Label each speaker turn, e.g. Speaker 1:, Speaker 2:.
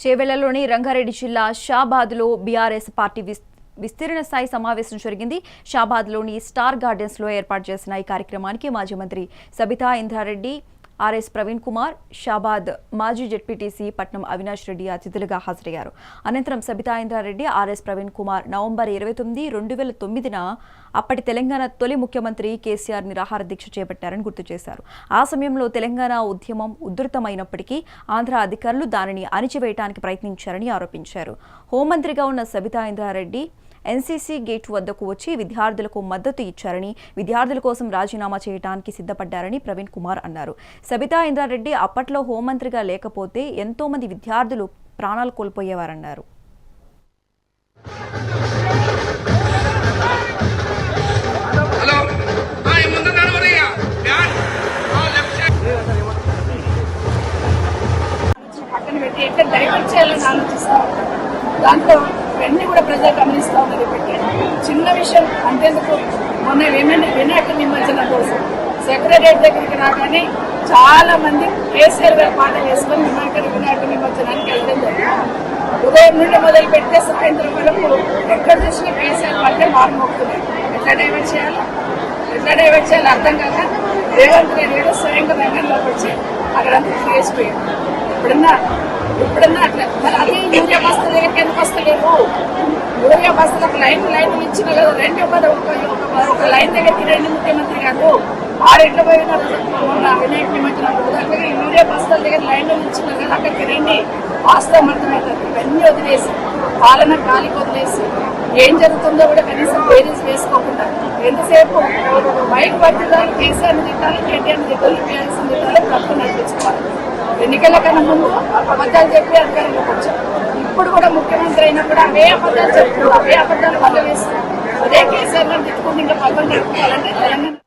Speaker 1: చేవెళ్ళలోని రంగారెడ్డి జిల్లా షాబాద్లో BRS party విస్- విస్తీర్ణ స్థాయి సమావేశం జరిగింది. షాబాద్లోని స్టార్ గార్డెన్స్లో ఏర్పాటు చేసిన ఈ కార్యక్రమానికి మాజీ మంత్రి సబితా ఇంద్రారెడ్డి ఆర్ఎస్ ప్రవీణ్ కుమార్ షాబాద్ మాజీ జెడ్పీటీసీ పట్నం అవినాష్ రెడ్డి అతిథులుగా హాజరయ్యారు. అనంతరం సబితా ఇంద్రారెడ్డి ఆర్ఎస్ ప్రవీణ్ కుమార్ నవంబర్ ఇరవై తొమ్మిది రెండు వేల తొమ్మిదిన అప్పటి తెలంగాణ తొలి ముఖ్యమంత్రి కేసీఆర్ నిరాహార దీక్ష చేపట్టారని గుర్తు చేశారు. ఆ సమయంలో తెలంగాణ ఉద్యమం ఉధృతమైనప్పటికీ ఆంధ్ర అధికారులు దానిని అణిచివేయడానికి ప్రయత్నించారని ఆరోపించారు. హోంమంత్రిగా ఉన్న సబితా ఇంద్రారెడ్డి ఎన్సీసీ గేట్ వద్దకు వచ్చి విద్యార్థులకు మద్దతు ఇచ్చారని విద్యార్థుల కోసం రాజీనామా చేయడానికి సిద్ధపడ్డారని ప్రవీణ్ కుమార్ అన్నారు. సబితా ఇంద్రారెడ్డి అప్పట్లో హోంమంత్రిగా లేకపోతే ఎంతో మంది విద్యార్థులు ప్రాణాలు కోల్పోయేవారన్నారు.
Speaker 2: ఎట్లా డైవర్ట్ చేయాలని ఆలోచిస్తా ఉంటారు దాంట్లో ఇవన్నీ కూడా ప్రజలు గమనిస్తూ ఉన్నారు. పెట్టి చిన్న విషయం అంతేందుకు మొన్న ఏమైనా వినాయక నిమజ్జనం కోసం సెక్రటరేట్ దగ్గరికి రాగానే చాలా మంది కేసీఆర్ గారి పాట వేసుకొని వినాయక వినాయక నిమజ్జనానికి వెళ్ళడం జరిగింది. ఉదయం నుండి మొదలు పెడితే సాయంత్రం వరకు ఎక్కడ చూసినా కేసీఆర్ పాటే మారుమోగుతున్నాయి. ఎట్లా డైవర్ట్ చేయాలి? ఎట్లా డైవర్ట్ చేయాలి అర్థం కాక రేవంత్ రెడ్డి గారు స్వయంగా రంగంలోకి వచ్చి అక్కడంతా చేసిపోయారు ఇప్పుడున్నా ఇప్పుడున్నా అట్లా. మరి అదే యూరియా బస్తాల దగ్గరికి ఎందుకు వస్తలేరు యూరియా బస్తాలకు లైన్ లైన్ ఇచ్చిన కదా రెండు ఒక ఒక- ఒక లైన్ దగ్గరికి రెండు ముఖ్యమంత్రి గారు. ఆరెంట్ల పోయిన మొన్న వినాయక నిమజ్జనం ఉదాహరణకి యూరియా బస్తాల దగ్గర లైన్లో ఇచ్చిన కదా అక్కడికి రండి వాస్తవం అర్థమవుతుంది ఇవన్నీ వదిలేసి పాలన గాలికి వదిలేసి ఏం జరుగుతుందో కూడా కనీసం పేరెంట్స్ వేసుకోకుండా ఎంతసేపు బయట పట్టుదల కేసీఆర్ని తిట్టాలి కేటీఆర్ని తిట్టాలి టీఆర్ఎస్ని తిట్టాలి ప్రభుత్వం నడిపించుకోవాలి ఎన్నికల కన్నా ముందు అబద్ధాలు చెప్పి అధికారంలోకి వచ్చారు ఇప్పుడు కూడా ముఖ్యమంత్రి అయినా కూడా అవే అబద్ధాలు చెప్తున్నారు అవే అబద్ధాలు వల్ల వేస్తున్నారు అదే కేసీఆర్ గారు తిట్టుకుంటే ఇంకా పక్కన నడుపుకోవాలంటే తెలంగాణ